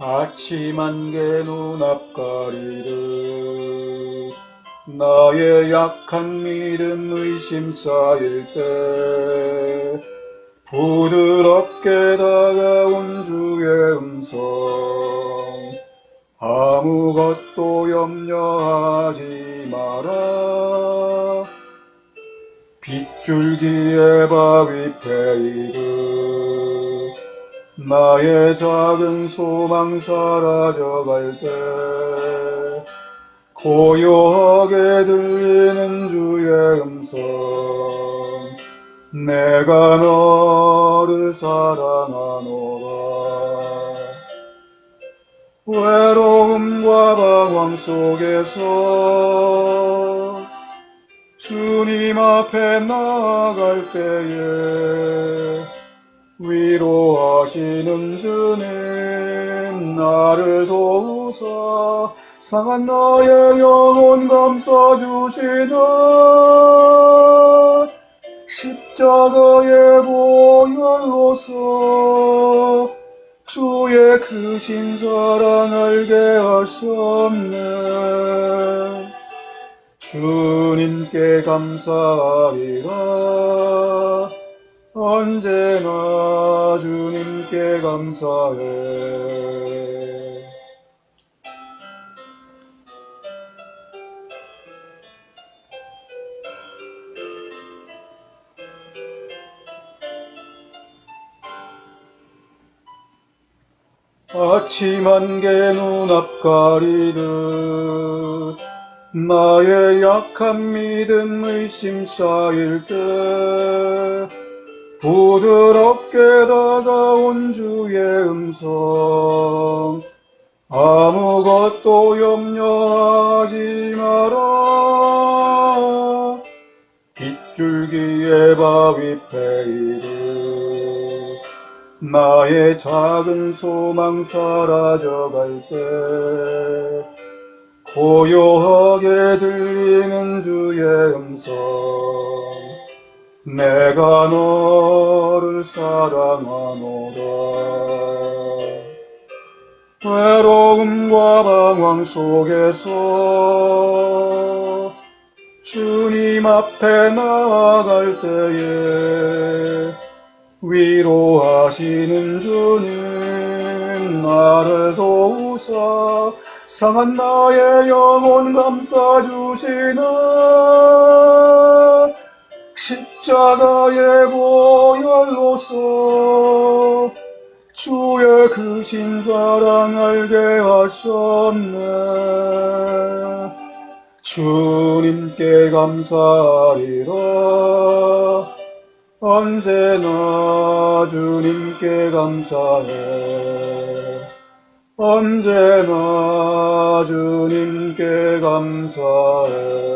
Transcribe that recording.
아침 안개 눈앞 가리듯 나의 약한 믿음 의심 쌓일 때 부드럽게 다가온 주의 음성. 아무것도 염려하지 마라. 빗줄기에 바위 패이듯 나의 작은 소망 사라져갈 때 고요하게 들리는 주의 음성 내가 너를 사랑하노라. 외로움과 방황 속에서 주님 앞에 나아갈 때에 위로하시는 주님 나를 도우사 상한 나의 영혼 감싸주시나 십자가의 보혈로서 주의 크신 사랑 알게 하셨네. 주님께 감사하리라 언제나 주님께 감사해. 아침 안개 눈앞 가리듯 나의 약한 믿음 의심 쌓일 때 부드럽게 다가온 주의 음성. 아무것도 염려하지 마라. 빗줄기에 바위 패이듯 나의 작은 소망 사라져갈 때 고요하게 들리는 주의 음성 내가 너를 사랑하노라. 외로움과 방황 속에서 주님 앞에 나아갈 때에 위로하시는 주님 나를 도우사 상한 나의 영혼 감싸주시나 십자가의 보혈로서 주의 크신 사랑 알게 하셨네. 주님께 감사하리라. 언제나 주님께 감사해. 언제나 주님께 감사해